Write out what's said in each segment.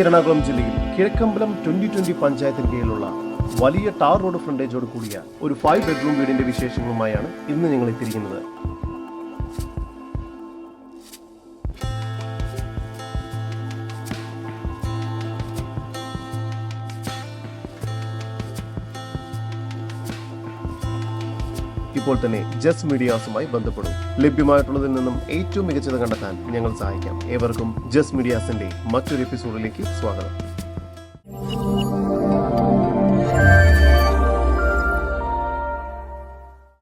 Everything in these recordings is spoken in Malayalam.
എറണാകുളം ജില്ലയിൽ കിഴക്കമ്പലം ട്വന്റി ട്വന്റി പഞ്ചായത്തിന് കീഴിലുള്ള വലിയ ടാർ റോഡ് ഫ്രണ്ടേജോട് കൂടിയ ഒരു ഫൈവ് ബെഡ്റൂം വീടിന്റെ വിശേഷങ്ങളുമായാണ് ഇന്ന് ഞങ്ങൾ എത്തിയിരിക്കുന്നത്. ഇപ്പോൾ തന്നെ ജസ് മീഡിയാസുമായി ബന്ധപ്പെടും. ലഭ്യമായിട്ടുള്ളതിൽ നിന്നും ഏറ്റവും മികച്ചത് കണ്ടെത്താൻ ഞങ്ങൾ സഹായിക്കാം. ഏവർക്കും ജസ് മീഡിയാസിന്റെ മറ്റൊരു എപ്പിസോഡിലേക്ക് സ്വാഗതം.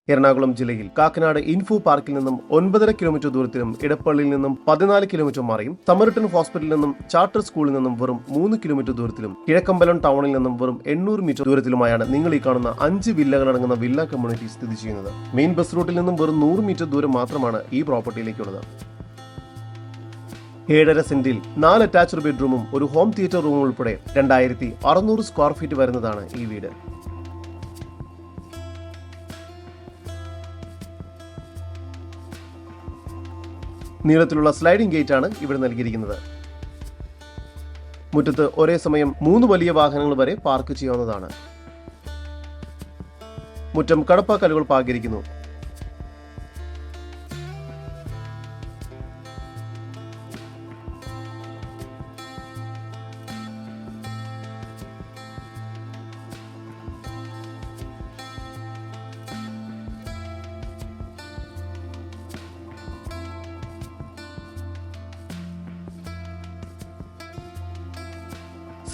എറണാകുളം ജില്ലയിൽ കാക്കനാട് ഇൻഫോ പാർക്കിൽ നിന്നും ഒൻപതര കിലോമീറ്റർ ദൂരത്തിലും ഇടപ്പള്ളിയിൽ നിന്നും പതിനാല് കിലോമീറ്റർ മാറിയും തമരട്ടൻ ഹോസ്പിറ്റലിൽ നിന്നും ചാർട്ടർ സ്കൂളിൽ നിന്നും വെറും മൂന്ന് കിലോമീറ്റർ ദൂരത്തിലും കിഴക്കമ്പലം ടൗണിൽ നിന്നും വെറും എണ്ണൂറ് മീറ്റർ ദൂരത്തിലുമായാണ് നിങ്ങൾ ഈ കാണുന്ന അഞ്ച് വില്ലകൾ അടങ്ങുന്ന വില്ല കമ്മ്യൂണിറ്റി സ്ഥിതി ചെയ്യുന്നത്. മെയിൻ ബസ് റൂട്ടിൽ നിന്നും വെറും നൂറ് മീറ്റർ ദൂരം മാത്രമാണ് ഈ പ്രോപ്പർട്ടിയിലേക്കുള്ളത് ഏഴര സെന്റിൽ നാല് അറ്റാച്ച്ഡ് ബെഡ്റൂമും ഒരു ഹോം തിയേറ്റർ റൂമും ഉൾപ്പെടെ രണ്ടായിരത്തി അറുന്നൂറ് സ്ക്വയർ ഫീറ്റ് വരുന്നതാണ് ഈ വീട്. നീളത്തിലുള്ള സ്ലൈഡിംഗ് ഗേറ്റ് ആണ് ഇവിടെ നൽകിയിരിക്കുന്നത്. മുറ്റത്ത് ഒരേ സമയം മൂന്ന് വലിയ വാഹനങ്ങൾ വരെ പാർക്ക് ചെയ്യാവുന്നതാണ്. മുറ്റം കടപ്പാക്കല്ലുകൾ പാകിയിരിക്കുന്നു.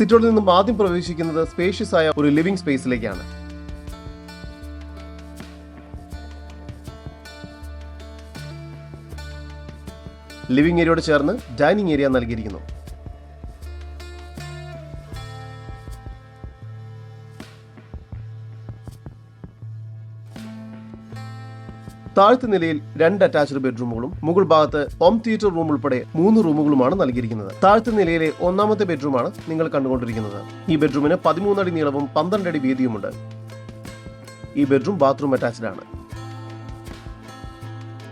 സിറ്റോളിൽ നിന്നും ആദ്യം പ്രവേശിക്കുന്നത് സ്പേഷ്യസ് ആയ ഒരു ലിവിംഗ് സ്പേസിലേക്കാണ് ലിവിംഗ് ഏരിയയോട് ചേർന്ന് ഡൈനിങ് ഏരിയ നൽകിയിരിക്കുന്നു. താഴത്തെ നിലയിൽ രണ്ട് അറ്റാച്ച്ഡ് ബെഡ്റൂമുകളും മുകൾ ഭാഗത്ത് ഹോം തിയേറ്റർ റൂം ഉൾപ്പെടെ മൂന്ന് റൂമുകളുമാണ് നൽകിയിരിക്കുന്നത്. താഴത്തെ നിലയിലെ ഒന്നാമത്തെ ബെഡ്റൂമാണ് നിങ്ങൾ കണ്ടുകൊണ്ടിരിക്കുന്നത്. ഈ ബെഡ്റൂമിന് പതിമൂന്നടി നീളവും പന്ത്രണ്ട് അടി വീതിയുമുണ്ട്. ഈ ബെഡ്റൂം ബാത്റൂം അറ്റാച്ച്ഡ് ആണ്.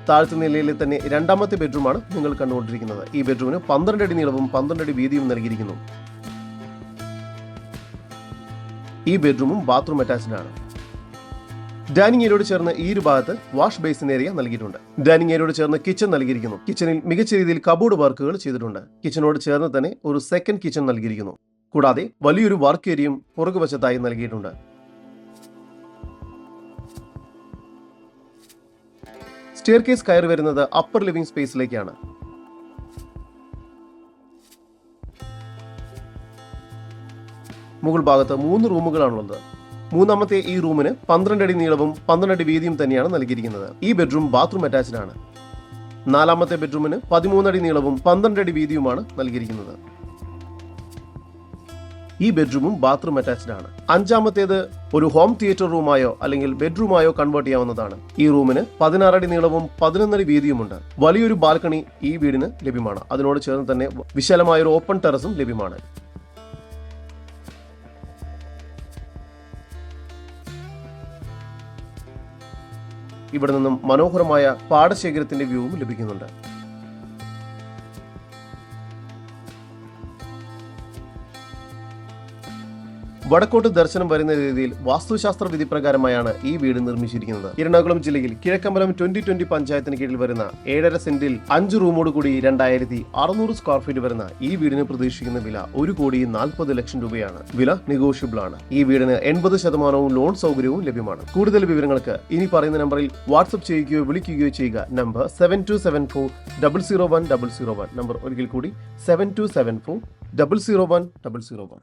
താഴത്തെ നിലയിലെ തന്നെ രണ്ടാമത്തെ ബെഡ്റൂമാണ് നിങ്ങൾ കണ്ടുകൊണ്ടിരിക്കുന്നത്. ഈ ബെഡ്റൂമിന് പന്ത്രണ്ട് അടി നീളവും പന്ത്രണ്ട് അടി വീതിയും നൽകിയിരിക്കുന്നു. ഈ ബെഡ്റൂമും ബാത്റൂം അറ്റാച്ച്ഡ് ആണ്. ഡൈനിങ് ഏരിയോട് ചേർന്ന് ഈ ഒരു ഭാഗത്ത് വാഷ് ബേസിൻ ഏരിയ നൽകിയിട്ടുണ്ട്. ഡൈനിങ് ഏരിയോട് ചേർന്ന് കിച്ചൺ നൽകിയിരിക്കുന്നു. കിച്ചണിൽ മികച്ച രീതിയിൽ കബോർഡ് വർക്കുകൾ ചെയ്തിട്ടുണ്ട്. കിച്ചണോട് ചേർന്ന് തന്നെ ഒരു സെക്കൻഡ് കിച്ചൺ നൽകിയിരിക്കുന്നു. കൂടാതെ വലിയൊരു വർക്ക് ഏരിയയും പുറകുവശത്തായി നൽകിയിട്ടുണ്ട്. സ്റ്റെയർ കേസ് കയറി വരുന്നത് അപ്പർ ലിവിംഗ് സ്പേസിലേക്കാണ് മുകൾ ഭാഗത്ത് മൂന്ന് റൂമുകളാണുള്ളത് മൂന്നാമത്തെ ഈ റൂമിന് പന്ത്രണ്ട് അടി നീളവും പന്ത്രണ്ട് അടി വീതിയും തന്നെയാണ് നൽകിയിരിക്കുന്നത്. ഈ ബെഡ്റൂം ബാത്റൂം അറ്റാച്ച്ഡ് ആണ്. നാലാമത്തെ ബെഡ്റൂമിന് പതിമൂന്നടി നീളവും പന്ത്രണ്ട് അടി വീതിയുമാണ് നൽകിയിരിക്കുന്നത്. ഈ ബെഡ്റൂമും ബാത്റൂം അറ്റാച്ച്ഡ് ആണ്. അഞ്ചാമത്തേത് ഒരു ഹോം തിയേറ്റർ റൂമായോ അല്ലെങ്കിൽ ബെഡ്റൂമായോ കൺവേർട്ട് ചെയ്യാവുന്നതാണ്. ഈ റൂമിന് പതിനാറടി നീളവും പതിനൊന്നടി വീതിയുമുണ്ട്. വലിയൊരു ബാൽക്കണി ഈ വീടിന് ലഭ്യമാണ്. അതിനോട് ചേർന്ന് തന്നെ വിശാലമായ ഒരു ഓപ്പൺ ടെറസും ലഭ്യമാണ്. ഇവിടെ നിന്നും മനോഹരമായ പാടശേഖരത്തിന്റെ വ്യൂവും ലഭിക്കുന്നുണ്ട്. വടക്കോട്ട് ദർശനം വരുന്ന രീതിയിൽ വാസ്തുശാസ്ത്ര വിധി പ്രകാരമായാണ് ഈ വീട് നിർമ്മിച്ചിരിക്കുന്നത്. എറണാകുളം ജില്ലയിൽ കിഴക്കമ്പലം ട്വന്റി ട്വന്റി പഞ്ചായത്തിന് കീഴിൽ വരുന്ന ഏഴര സെന്റിൽ അഞ്ച് റൂമോട് കൂടി രണ്ടായിരത്തി അറുന്നൂറ് സ്ക്വയർ ഫീറ്റ് വരുന്ന ഈ വീടിന് പ്രതീക്ഷിക്കുന്ന വില ഒരു കോടി നാൽപ്പത് ലക്ഷം രൂപയാണ്. വില നെഗോഷ്യബിൾ ആണ്. ഈ വീടിന് എൺപത് ശതമാനവും ലോൺ സൗകര്യവും ലഭ്യമാണ്. കൂടുതൽ വിവരങ്ങൾക്ക് ഇനി പറയുന്ന നമ്പറിൽ വാട്സ്ആപ്പ് ചെയ്യുകയോ വിളിക്കുകയോ ചെയ്യുക. Number seven two seven four double zero one double zero one number ഒരിക്കൽ കൂടി seven two seven four double zero one double zero one